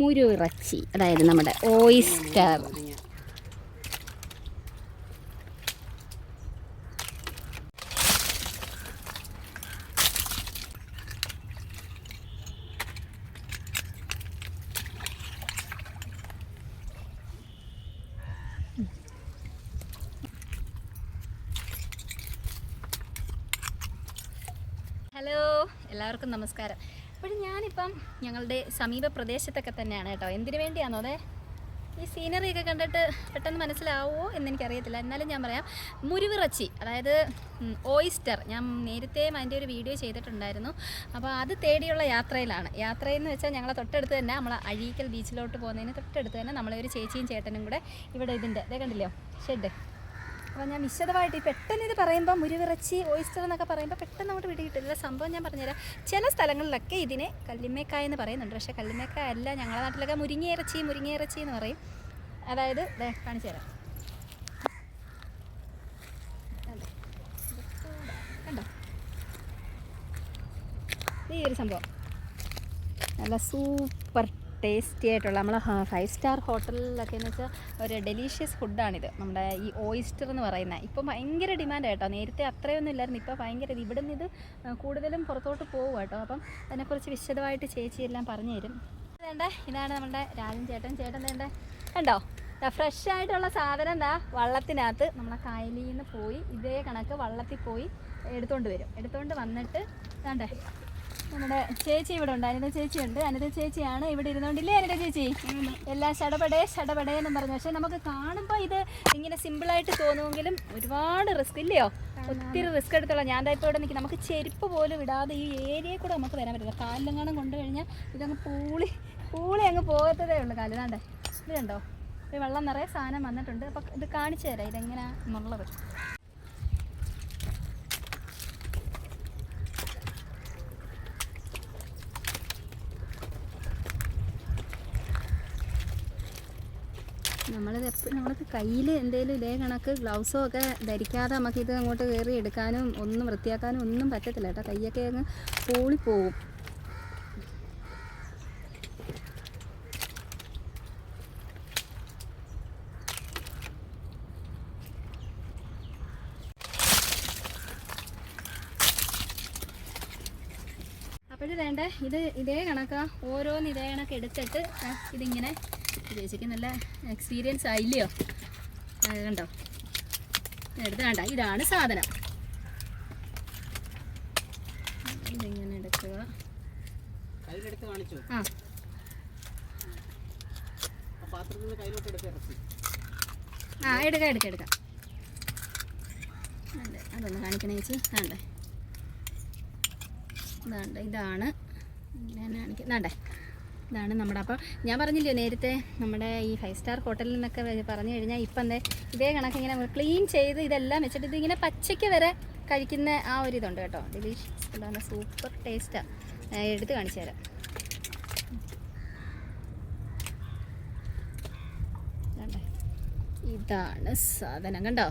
മുരുവിറച്ചി അതായത് നമ്മുടെ oyster hello എല്ലാവർക്കും നമസ്കാരം. അപ്പോൾ ഞാനിപ്പം ഞങ്ങളുടെ സമീപ പ്രദേശത്തൊക്കെ തന്നെയാണ് കേട്ടോ. എന്തിനു വേണ്ടിയാണോ അതെ? ഈ സീനറി ഒക്കെ കണ്ടിട്ട് പെട്ടെന്ന് മനസ്സിലാവുമോ എന്നെനിക്കറിയത്തില്ല. എന്നാലും ഞാൻ പറയാം മുരുവിറച്ചി അതായത് ഓയിസ്റ്റർ ഞാൻ നേരത്തെ അതിന്റെ ഒരു വീഡിയോ ചെയ്തിട്ടുണ്ടായിരുന്നു. അപ്പോൾ അത് തേടിയുള്ള യാത്രയിലാണ്. യാത്രയെന്ന് വെച്ചാൽ ഞങ്ങളെ തൊട്ടടുത്ത് തന്നെ നമ്മൾ അഴീക്കൽ ബീച്ചിലോട്ട് പോകുന്നതിന് തൊട്ടടുത്ത് തന്നെ നമ്മളെ ഒരു ചേച്ചിയും ചേട്ടനും കൂടെ ഇവിടെ ഇതിന്റെ ഇതേ കണ്ടില്ലേ? ഷെഡ് അപ്പോൾ ഞാൻ വിശദമായിട്ട് പെട്ടെന്ന് ഇത് പറയുമ്പോൾ മുരുവിറച്ചി ഓയിസ്റ്റർ എന്നൊക്കെ പറയുമ്പോൾ പെട്ടെന്ന് അങ്ങോട്ട് പിടികിട്ടില്ല സംഭവം ഞാൻ പറഞ്ഞുതരാം. ചില സ്ഥലങ്ങളിലൊക്കെ ഇതിനെ കല്ലിമേക്കായ എന്ന് പറയുന്നുണ്ട്. പക്ഷേ കല്ലിമേക്കായ അല്ല. ഞങ്ങളുടെ നാട്ടിലൊക്കെ മുരിങ്ങയിറച്ചി മുരിങ്ങയിറച്ചി എന്ന് പറയും. അതായത് കാണിച്ചു തരാം. കണ്ടോ? ഈ ഒരു സംഭവം. നല്ല സൂപ്പർ ടേസ്റ്റി ആയിട്ടുള്ള നമ്മൾ ഫൈവ് സ്റ്റാർ ഹോട്ടലിലൊക്കെ എന്ന് വെച്ചാൽ ഒരു ഡെലീഷ്യസ് ഫുഡാണിത് നമ്മുടെ ഈ ഓയിസ്റ്റർ എന്ന് പറയുന്നത് ഇപ്പം ഭയങ്കര ഡിമാൻഡ് കേട്ടോ. നേരത്തെ അത്രയൊന്നും ഇല്ലായിരുന്നു. ഇപ്പോൾ ഭയങ്കര ഇവിടെ നിന്ന് ഇത് കൂടുതലും പുറത്തോട്ട് പോകും കേട്ടോ. അപ്പം അതിനെക്കുറിച്ച് വിശദമായിട്ട് ചേച്ചി എല്ലാം പറഞ്ഞു തരും. വേണ്ട ഇതാണ് നമ്മുടെ രാജൻ ചേട്ടൻ. ചേട്ടൻ വേണ്ട കണ്ടോ? ഫ്രഷ് ആയിട്ടുള്ള സാധനം എന്താ വള്ളത്തിനകത്ത്. നമ്മളെ കായലിൽ നിന്ന് പോയി ഇതേ കണക്ക് വള്ളത്തിൽ പോയി എടുത്തോണ്ട് വരും. എടുത്തോണ്ട് വന്നിട്ട് വേണ്ടേ നമ്മുടെ ചേച്ചി ഇവിടെ ഉണ്ട്. അനിത ചേച്ചി ഉണ്ട്. അനിത ചേച്ചിയാണ് ഇവിടെ ഇരുന്നോണ്ടില്ലേ? അനിത ചേച്ചി? എല്ലാം ഷടപടേ ഷടപടേ എന്നും പറഞ്ഞു. പക്ഷെ നമുക്ക് കാണുമ്പോൾ ഇത് ഇങ്ങനെ സിമ്പിളായിട്ട് തോന്നുമെങ്കിലും ഒരുപാട് റിസ്ക് ഇല്ലയോ? ഒത്തിരി റിസ്ക് എടുത്തുള്ള ഞാൻ ഇപ്പോൾ ഇവിടെ നിൽക്കും നമുക്ക് ചെരുപ്പ് പോലും ഇടാതെ ഈ ഏരിയയിൽ കൂടെ നമുക്ക് വരാൻ പറ്റില്ല. കാലിലെങ്ങാനും കൊണ്ടു കഴിഞ്ഞാൽ ഇതങ്ങ് പൂളി പൂളി അങ്ങ് പോകത്തതേ ഉള്ളൂ കാൽ. താണ്ടേ ഇത് കണ്ടോ? ഈ വെള്ളം നിറയെ സാധനം വന്നിട്ടുണ്ട്. അപ്പം ഇത് കാണിച്ചു തരാം. ഇതെങ്ങനെയാണെന്നുള്ളത് നമ്മളിത് എപ്പോഴും നമ്മൾക്ക് കയ്യിൽ എന്തെങ്കിലും ഇതേ കണക്ക് ഗ്ലൗസോ ഒക്കെ ധരിക്കാതെ നമുക്കിത് അങ്ങോട്ട് കയറി എടുക്കാനും ഒന്നും വൃത്തിയാക്കാനും ഒന്നും പറ്റത്തില്ല കേട്ടോ. കൈയൊക്കെ അങ്ങ് പൂളിപ്പോവും. അപ്പോൾ വേണ്ട? ഇത് ഇതേ കണക്കാ. ഓരോന്ന് ഇതേ കണക്ക് എടുത്തിട്ട് ഇതിങ്ങനെ ചേച്ചിക്ക് നല്ല എക്സ്പീരിയൻസ് ആയില്ലയോ? കണ്ടോ? എടുത്ത് കണ്ട. ഇതാണ് സാധനം. ഇതിങ്ങനെ എടുക്കുക? ആ. ആ എടുക്കാം എടുക്കാം എടുക്കാം. അതെ അതൊന്ന് കാണിക്കണേ ചേച്ചി. വേണ്ടേ ഇതാണ്ട് ഇതാണ്. ഞാൻ കാണിക്കുന്നേ ഇതാണ് നമ്മുടെ അപ്പം ഞാൻ പറഞ്ഞില്ലേ നേരത്തെ നമ്മുടെ ഈ ഫൈവ് സ്റ്റാർ ഹോട്ടലിൽ നിന്നൊക്കെ പറഞ്ഞു കഴിഞ്ഞാൽ ഇപ്പം എന്തേ ഇതേ കണക്ക് ഇങ്ങനെ ക്ലീൻ ചെയ്ത് ഇതെല്ലാം വെച്ചിട്ട് ഇതിങ്ങനെ പച്ചയ്ക്ക് വരെ കഴിക്കുന്ന ആ ഒരു ഇതുണ്ട് കേട്ടോ. ഡിലീഷ്യസ് എന്താണ് സൂപ്പർ ടേസ്റ്റാണ് എടുത്ത് കാണിച്ചു തരാം. ഇതാണ് സാധനം കണ്ടോ?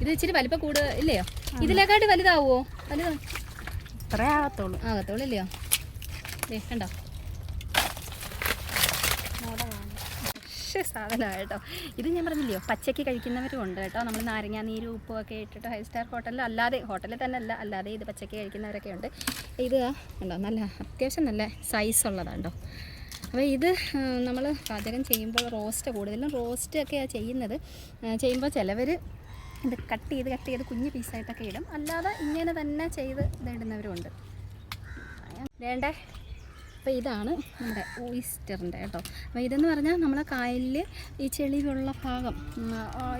ഇത് ഇച്ചിരി വലിപ്പം കൂടുതൽ ഇല്ലയോ? ഇതിലേക്കാട്ട് വലുതാവുമോ വലുതാ ഇത്രേ ആകത്തുള്ളൂ. ആകത്തോളൂ ഇല്ലയോ? കണ്ടോ? ഫ്രഷ് സാധനമാണ് കേട്ടോ ഇത് ഞാൻ പറഞ്ഞില്ലയോ പച്ചയ്ക്ക് കഴിക്കുന്നവരും ഉണ്ട് കേട്ടോ. നമ്മൾ നാരങ്ങ നീര് ഉപ്പും ഒക്കെ ഇട്ടിട്ട് ഫൈവ് സ്റ്റാർ ഹോട്ടലിൽ അല്ലാതെ ഹോട്ടലിൽ തന്നെ അല്ല അല്ലാതെ ഇത് പച്ചയ്ക്ക് കഴിക്കുന്നവരൊക്കെ ഉണ്ട്. ഇത് ഉണ്ടോ നല്ല അത്യാവശ്യം നല്ല സൈസ് ഉള്ളതാണ്ടോ അപ്പോൾ ഇത് നമ്മൾ പാചകം ചെയ്യുമ്പോൾ റോസ്റ്റ് കൂടുതലും റോസ്റ്റ് ഒക്കെയാണ് ചെയ്യുന്നത്. ചെയ്യുമ്പോൾ ചിലവർ ഇത് കട്ട് ചെയ്ത് കട്ട് ചെയ്ത് കുഞ്ഞ് പീസായിട്ടൊക്കെ ഇടും. അല്ലാതെ ഇങ്ങനെ തന്നെ ചെയ്ത് ഇതിടുന്നവരുണ്ട് വേണ്ടേ? അപ്പോൾ ഇതാണ് നമ്മുടെ ഓയിസ്റ്ററിന്റെ കേട്ടോ. അപ്പോൾ ഇതെന്ന് പറഞ്ഞാൽ നമ്മളെ കായലിൽ ഈ ചെളിയുള്ള ഭാഗം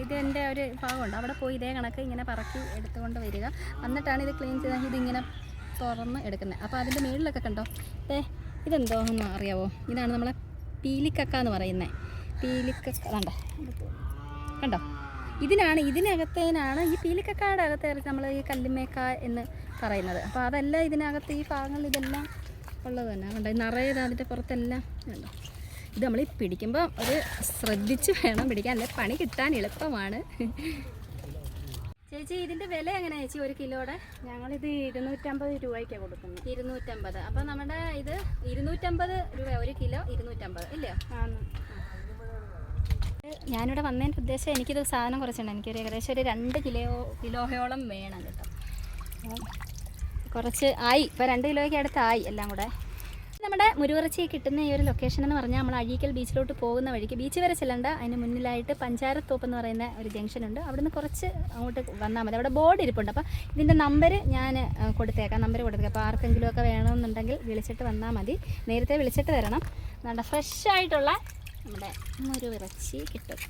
ഇത് എന്റെ ഒരു ഭാഗമുണ്ട്. അവിടെ പോയി ഇതേ കണക്ക് ഇങ്ങനെ പറക്കി എടുത്തുകൊണ്ട് വരിക. എന്നിട്ടാണ് ഇത് ക്ലീൻ ചെയ്താൽ ഇതിങ്ങനെ തുറന്ന് എടുക്കുന്നത്. അപ്പോൾ അതിന്റെ മുകളിലൊക്കെ കണ്ടോ? ഏ ഇതെന്തോന്ന് അറിയാവോ? ഇതാണ് നമ്മളെ പീലിക്കക്ക എന്ന് പറയുന്നത്. പീലിക്കക്ക കണ്ടോ? കണ്ടോ? ഇതിനാണ് ഇതിനകത്തേനാണ് ഈ പീലിക്കക്കായുടെ നമ്മൾ ഈ കല്ലുമേക്ക എന്ന് പറയുന്നത്. അപ്പോൾ അതല്ല ഇതിനകത്ത് ഈ ഭാഗങ്ങളിൽ ഇതെല്ലാം ഉള്ളത് തന്നെ. കണ്ടോ നിറയെ അതിന്റെ പുറത്തെല്ലാം കണ്ടോ. ഇത് നമ്മൾ പിടിക്കുമ്പോൾ ഒരു ശ്രദ്ധിച്ച് വേണം പിടിക്കാൻ. അല്ലെ പണി കിട്ടാൻ എളുപ്പമാണ്. ചേച്ചി ഇതിന്റെ വില എങ്ങനെയാണ് ചേച്ചി? ഒരു കിലോയുടെ ഞങ്ങളിത് ഇരുന്നൂറ്റമ്പത് രൂപയ്ക്കാണ് കൊടുക്കുന്നത്. ഇരുന്നൂറ്റമ്പത്. അപ്പോൾ നമ്മുടെ ഇത് ഇരുന്നൂറ്റമ്പത് രൂപ. ഒരു കിലോ ഇരുന്നൂറ്റമ്പത്. ഇല്ലയോ ആണ്. ഞാനിവിടെ വന്നതിന്റെ ഉദ്ദേശം എനിക്കിത് സാധനം കുറച്ചുണ്ട്. എനിക്കൊരു ഏകദേശം ഒരു രണ്ട് കിലോ കിലോയോളം വേണം കേട്ടോ. കുറച്ച് ആയി. ഇപ്പോൾ രണ്ട് കിലോയ്ക്ക് അടുത്തായി എല്ലാം കൂടെ. നമ്മുടെ മുരുവിറച്ചി കിട്ടുന്ന ഈ ഒരു ലൊക്കേഷൻ എന്ന് പറഞ്ഞാൽ നമ്മൾ അഴീക്കൽ ബീച്ചിലോട്ട് പോകുന്ന വഴിക്ക് ബീച്ച് വരെ ചെല്ലണ്ട. അതിന് മുന്നിലായിട്ട് പഞ്ചാരത്തോപ്പ് എന്ന് പറയുന്ന ഒരു ജംഗ്ഷൻ ഉണ്ട്. അവിടുന്ന് കുറച്ച് അങ്ങോട്ട് വന്നാൽ മതി. അവിടെ ബോർഡ് ഇരിപ്പുണ്ട്. അപ്പോൾ ഇതിന്റെ നമ്പർ ഞാൻ കൊടുത്തേക്കാം. നമ്പർ കൊടുത്തേക്കാം. അപ്പോൾ ആർക്കെങ്കിലും ഒക്കെ വേണമെന്നുണ്ടെങ്കിൽ വിളിച്ചിട്ട് വന്നാൽ മതി. നേരത്തെ വിളിച്ചിട്ട് വരണം. നല്ല ഫ്രഷ് ആയിട്ടുള്ള നമ്മുടെ മുരുവിറച്ചി കിട്ടും.